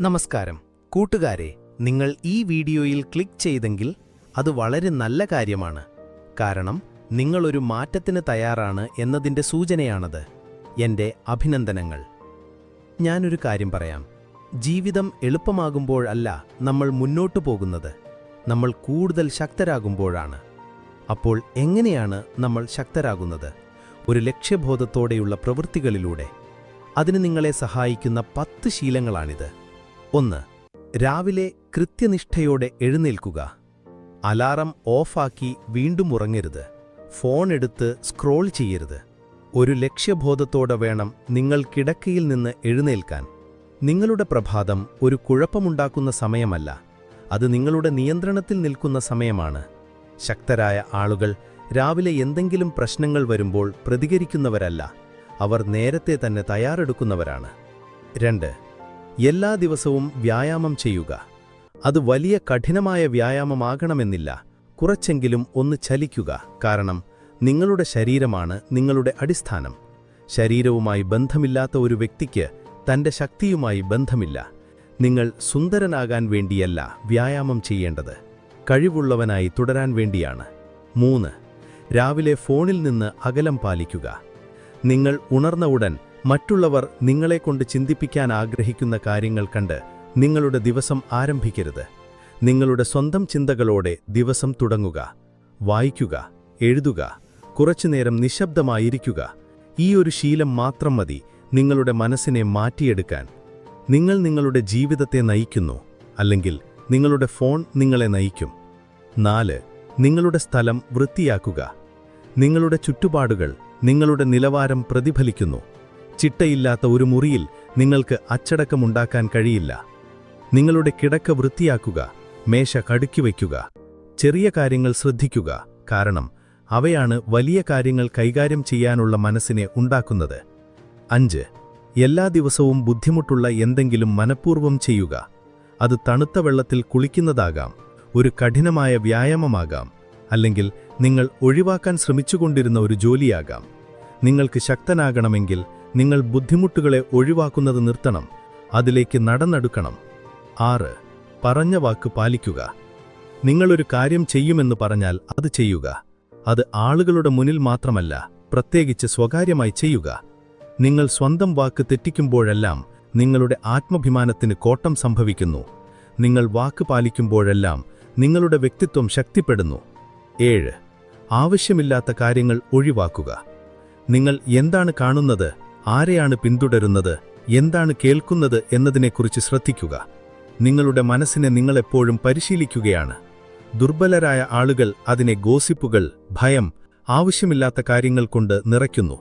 നമസ്കാരം. കൂട്ടുകാരെ നിങ്ങൾ ഈ വീഡിയോയിൽ ക്ലിക്ക് ചെയ്തെങ്കിൽ അത് വളരെ നല്ല കാര്യമാണ്. കാരണം നിങ്ങളൊരു മാറ്റത്തിന് തയ്യാറാണ് എന്നതിന്റെ സൂചനയാണത്. എന്റെ അഭിനന്ദനങ്ങൾ. ഞാനൊരു കാര്യം പറയാം. ജീവിതം എളുപ്പമാകുമ്പോഴല്ല നമ്മൾ മുന്നോട്ടു പോകുന്നത്. നമ്മൾ കൂടുതൽ ശക്തരാകുമ്പോഴാണ്. അപ്പോൾ എങ്ങനെയാണ് നമ്മൾ ശക്തരാകുന്നത്? ഒരു ലക്ഷ്യബോധത്തോടെയുള്ള പ്രവൃത്തികളിലൂടെ. അതിന് നിങ്ങളെ സഹായിക്കുന്ന പത്ത് ശീലങ്ങളാണിത്. ഒന്ന്. രാവിലെ കൃത്യനിഷ്ഠയോടെ എഴുന്നേൽക്കുക. അലാറം ഓഫാക്കി വീണ്ടും ഉറങ്ങരുത്. ഫോൺ എടുത്ത് സ്ക്രോൾ ചെയ്യരുത്. ഒരു ലക്ഷ്യബോധത്തോടെ വേണം നിങ്ങൾ കിടക്കയിൽ നിന്ന് എഴുന്നേൽക്കാൻ. നിങ്ങളുടെ പ്രഭാതം ഒരു കുഴപ്പമുണ്ടാക്കുന്ന സമയമല്ല. അത് നിങ്ങളുടെ നിയന്ത്രണത്തിൽ നിൽക്കുന്ന സമയമാണ്. ശക്തരായ ആളുകൾ രാവിലെ എന്തെങ്കിലും പ്രശ്നങ്ങൾ വരുമ്പോൾ പ്രതികരിക്കുന്നവരല്ല. അവർ നേരത്തെ തന്നെ തയ്യാറെടുക്കുന്നവരാണ്. രണ്ട്. എല്ലാ ദിവസവും വ്യായാമം ചെയ്യുക. അത് വലിയ കഠിനമായ വ്യായാമമാകണമെന്നില്ല. കുറച്ചെങ്കിലും ഒന്ന് ചലിക്കുക. കാരണം നിങ്ങളുടെ ശരീരമാണ് നിങ്ങളുടെ അടിസ്ഥാനം. ശരീരവുമായി ബന്ധമില്ലാത്ത ഒരു വ്യക്തിക്ക് തന്റെ ശക്തിയുമായി ബന്ധമില്ല. നിങ്ങൾ സുന്ദരനാകാൻ വേണ്ടിയല്ല വ്യായാമം ചെയ്യേണ്ടത്. കഴിവുള്ളവനായി തുടരാൻ വേണ്ടിയാണ്. മൂന്ന് രാവിലെ ഫോണിൽ നിന്ന് അകലം പാലിക്കുക. നിങ്ങൾ ഉണർന്ന ഉടൻ മറ്റുള്ളവർ നിങ്ങളെക്കൊണ്ട് ചിന്തിപ്പിക്കാൻ ആഗ്രഹിക്കുന്ന കാര്യങ്ങൾ കണ്ട് നിങ്ങളുടെ ദിവസം ആരംഭിക്കരുത്. നിങ്ങളുടെ സ്വന്തം ചിന്തകളോടെ ദിവസം തുടങ്ങുക. വായിക്കുക എഴുതുക കുറച്ചുനേരം നിശബ്ദമായിരിക്കുക. ഈ ഒരു ശീലം മാത്രം മതി നിങ്ങളുടെ മനസ്സിനെ മാറ്റിയെടുക്കാൻ. നിങ്ങൾ നിങ്ങളുടെ ജീവിതത്തെ നയിക്കുന്നു അല്ലെങ്കിൽ നിങ്ങളുടെ ഫോൺ നിങ്ങളെ നയിക്കും. നാല് നിങ്ങളുടെ സ്ഥലം വൃത്തിയാക്കുക. നിങ്ങളുടെ ചുറ്റുപാടുകൾ നിങ്ങളുടെ നിലവാരം പ്രതിഫലിക്കുന്നു. ചിട്ടയില്ലാത്ത ഒരു മുറിയിൽ നിങ്ങൾക്ക് അച്ചടക്കമുണ്ടാക്കാൻ കഴിയില്ല. നിങ്ങളുടെ കിടക്ക വൃത്തിയാക്കുക മേശ കടുക്കി വയ്ക്കുക ചെറിയ കാര്യങ്ങൾ ശ്രദ്ധിക്കുക. കാരണം അവയാണ് വലിയ കാര്യങ്ങൾ കൈകാര്യം ചെയ്യാനുള്ള മനസ്സിനെ ഉണ്ടാക്കുന്നത്. അഞ്ച് എല്ലാ ദിവസവും ബുദ്ധിമുട്ടുള്ള എന്തെങ്കിലും മനഃപൂർവം ചെയ്യുക. അത് തണുത്ത വെള്ളത്തിൽ കുളിക്കുന്നതാകാം ഒരു കഠിനമായ വ്യായാമമാകാം അല്ലെങ്കിൽ നിങ്ങൾ ഒഴിവാക്കാൻ ശ്രമിച്ചുകൊണ്ടിരുന്ന ഒരു ജോലിയാകാം. നിങ്ങൾക്ക് ശക്തനാകണമെങ്കിൽ നിങ്ങൾ ബുദ്ധിമുട്ടുകളെ ഒഴിവാക്കുന്നത് നിർത്തണം അതിലേക്ക് നടന്നെടുക്കണം. ആറ്. പറഞ്ഞ വാക്ക് പാലിക്കുക. നിങ്ങളൊരു കാര്യം ചെയ്യുമെന്ന് പറഞ്ഞാൽ അത് ചെയ്യുക. അത് ആളുകളുടെ മുന്നിൽ മാത്രമല്ല പ്രത്യേകിച്ച് സ്വകാര്യമായി ചെയ്യുക. നിങ്ങൾ സ്വന്തം വാക്ക് തെറ്റിക്കുമ്പോഴെല്ലാം നിങ്ങളുടെ ആത്മഭിമാനത്തിന് കോട്ടം സംഭവിക്കുന്നു. നിങ്ങൾ വാക്ക് പാലിക്കുമ്പോഴെല്ലാം നിങ്ങളുടെ വ്യക്തിത്വം ശക്തിപ്പെടുന്നു. ഏഴ്. ആവശ്യമില്ലാത്ത കാര്യങ്ങൾ ഒഴിവാക്കുക. നിങ്ങൾ എന്താണ് കാണുന്നത്? ആരെയാണ് പിന്തുടരുന്നത് എന്താണ് കേൾക്കുന്നത് എന്നതിനെക്കുറിച്ച് ശ്രദ്ധിക്കുക. നിങ്ങളുടെ മനസ്സിനെ നിങ്ങളെപ്പോഴും പരിശീലിക്കുകയാണ്. ദുർബലരായ ആളുകൾ അതിനെ ഗോസിപ്പുകൾ ഭയം ആവശ്യമില്ലാത്ത കാര്യങ്ങൾ കൊണ്ട് നിറയ്ക്കുന്നു.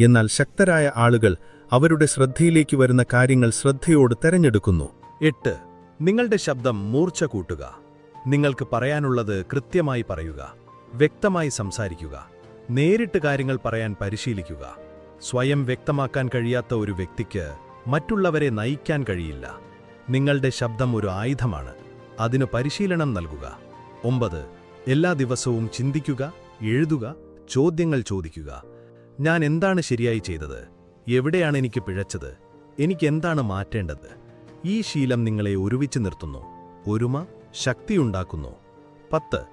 എന്നാൽ ശക്തരായ ആളുകൾ അവരുടെ ശ്രദ്ധയിലേക്ക് വരുന്ന കാര്യങ്ങൾ ശ്രദ്ധയോട് തെരഞ്ഞെടുക്കുന്നു. എട്ട്. നിങ്ങളുടെ ശബ്ദം മൂർച്ച കൂട്ടുക. നിങ്ങൾക്ക് പറയാനുള്ളത് കൃത്യമായി പറയുക. വ്യക്തമായി സംസാരിക്കുക. നേരിട്ട് കാര്യങ്ങൾ പറയാൻ പരിശീലിക്കുക. സ്വയം വ്യക്തമാക്കാൻ കഴിയാത്ത ഒരു വ്യക്തിക്ക് മറ്റുള്ളവരെ നയിക്കാൻ കഴിയില്ല. നിങ്ങളുടെ ശബ്ദം ഒരു ആയുധമാണ്. അതിന് പരിശീലനം നൽകുക. ഒമ്പത് എല്ലാ ദിവസവും ചിന്തിക്കുക എഴുതുക ചോദ്യങ്ങൾ ചോദിക്കുക. ഞാൻ എന്താണ് ശരിയായി ചെയ്തത്? എവിടെയാണ് എനിക്ക് പിഴച്ചത്? എനിക്ക് എന്താണ് മാറ്റേണ്ടത്? ഈ ശീലം നിങ്ങളെ ഒരുമിച്ച് നിർത്തുന്നു. ഒരുമ ശക്തിയുണ്ടാക്കുന്നു പത്ത്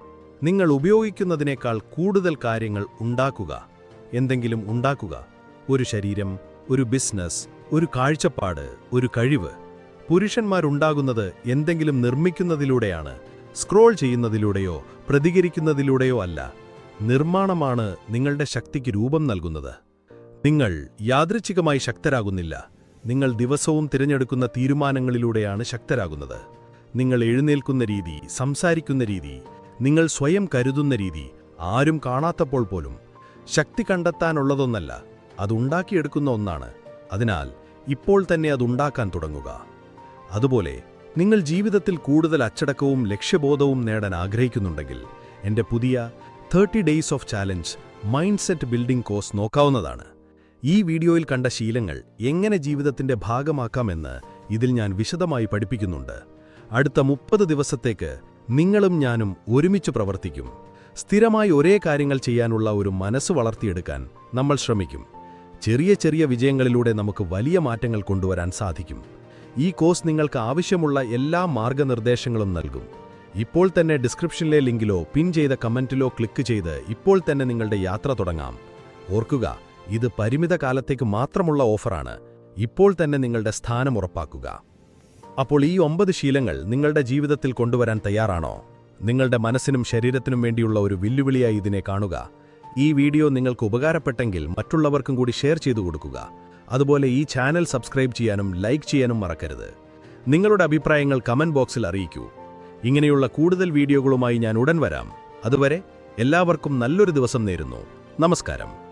നിങ്ങൾ ഉപയോഗിക്കുന്നതിനേക്കാൾ കൂടുതൽ കാര്യങ്ങൾ ഉണ്ടാക്കുക. എന്തെങ്കിലും ഉണ്ടാക്കുക. ഒരു ശരീരം ഒരു ബിസിനസ് ഒരു കാഴ്ചപ്പാട് ഒരു കഴിവ്. പുരുഷന്മാരുണ്ടാകുന്നത് എന്തെങ്കിലും നിർമ്മിക്കുന്നതിലൂടെയാണ് സ്ക്രോൾ ചെയ്യുന്നതിലൂടെയോ പ്രതികരിക്കുന്നതിലൂടെയോ അല്ല. നിർമ്മാണമാണ് നിങ്ങളുടെ ശക്തിക്ക് രൂപം നൽകുന്നത്. നിങ്ങൾ യാദൃച്ഛികമായി ശക്തരാകുന്നില്ല. നിങ്ങൾ ദിവസവും തിരഞ്ഞെടുക്കുന്ന തീരുമാനങ്ങളിലൂടെയാണ് ശക്തരാകുന്നത്. നിങ്ങൾ എഴുന്നേൽക്കുന്ന രീതി സംസാരിക്കുന്ന രീതി നിങ്ങൾ സ്വയം കരുതുന്ന രീതി ആരും കാണാത്തപ്പോൾ പോലും. ശക്തി കണ്ടെത്താനുള്ളതൊന്നല്ല. അതുണ്ടാക്കിയെടുക്കുന്ന ഒന്നാണ്. അതിനാൽ ഇപ്പോൾ തന്നെ അതുണ്ടാക്കാൻ തുടങ്ങുക. അതുപോലെ നിങ്ങൾ ജീവിതത്തിൽ കൂടുതൽ അച്ചടക്കവും ലക്ഷ്യബോധവും നേടാൻ ആഗ്രഹിക്കുന്നുണ്ടെങ്കിൽ എന്റെ പുതിയ thirty days of challenge mindset building course നോക്കാവുന്നതാണ്. ഈ വീഡിയോയിൽ കണ്ട ശീലങ്ങൾ എങ്ങനെ ജീവിതത്തിന്റെ ഭാഗമാക്കാമെന്ന് ഇതിൽ ഞാൻ വിശദമായി പഠിപ്പിക്കുന്നുണ്ട്. അടുത്ത മുപ്പത് ദിവസത്തേക്ക് നിങ്ങളും ഞാനും ഒരുമിച്ച് പ്രവർത്തിക്കും. സ്ഥിരമായി ഒരേ കാര്യങ്ങൾ ചെയ്യാനുള്ള ഒരു മനസ്സ് വളർത്തിയെടുക്കാൻ നമ്മൾ ശ്രമിക്കും. ചെറിയ ചെറിയ വിജയങ്ങളിലൂടെ നമുക്ക് വലിയ മാറ്റങ്ങൾ കൊണ്ടുവരാൻ സാധിക്കും. ഈ കോഴ്സ് നിങ്ങൾക്ക് ആവശ്യമുള്ള എല്ലാ മാർഗനിർദ്ദേശങ്ങളും നൽകും. ഇപ്പോൾ തന്നെ ഡിസ്ക്രിപ്ഷനിലെ ലിങ്കിലോ പിൻ ചെയ്ത കമന്റിലോ ക്ലിക്ക് ചെയ്ത് ഇപ്പോൾ തന്നെ നിങ്ങളുടെ യാത്ര തുടങ്ങാം. ഓർക്കുക ഇത് പരിമിത കാലത്തേക്ക് മാത്രമുള്ള ഓഫറാണ്. ഇപ്പോൾ തന്നെ നിങ്ങളുടെ സ്ഥാനം ഉറപ്പാക്കുക. അപ്പോൾ ഈ ഒമ്പത് ശീലങ്ങൾ നിങ്ങളുടെ ജീവിതത്തിൽ കൊണ്ടുവരാൻ തയ്യാറാണോ? നിങ്ങളുടെ മനസ്സിനും ശരീരത്തിനും വേണ്ടിയുള്ള ഒരു വെല്ലുവിളിയായി ഇതിനെ കാണുക. ഈ വീഡിയോ നിങ്ങൾക്ക് ഉപകാരപ്പെട്ടെങ്കിൽ മറ്റുള്ളവർക്കും കൂടി ഷെയർ ചെയ്തു കൊടുക്കുക. അതുപോലെ ഈ ചാനൽ സബ്സ്ക്രൈബ് ചെയ്യാനും ലൈക്ക് ചെയ്യാനും മറക്കരുത്. നിങ്ങളുടെ അഭിപ്രായങ്ങൾ കമന്റ് ബോക്സിൽ അറിയിക്കൂ. ഇങ്ങനെയുള്ള കൂടുതൽ വീഡിയോകളുമായി ഞാൻ ഉടൻ വരാം. അതുവരെ എല്ലാവർക്കും നല്ലൊരു ദിവസം നേരുന്നു. നമസ്കാരം.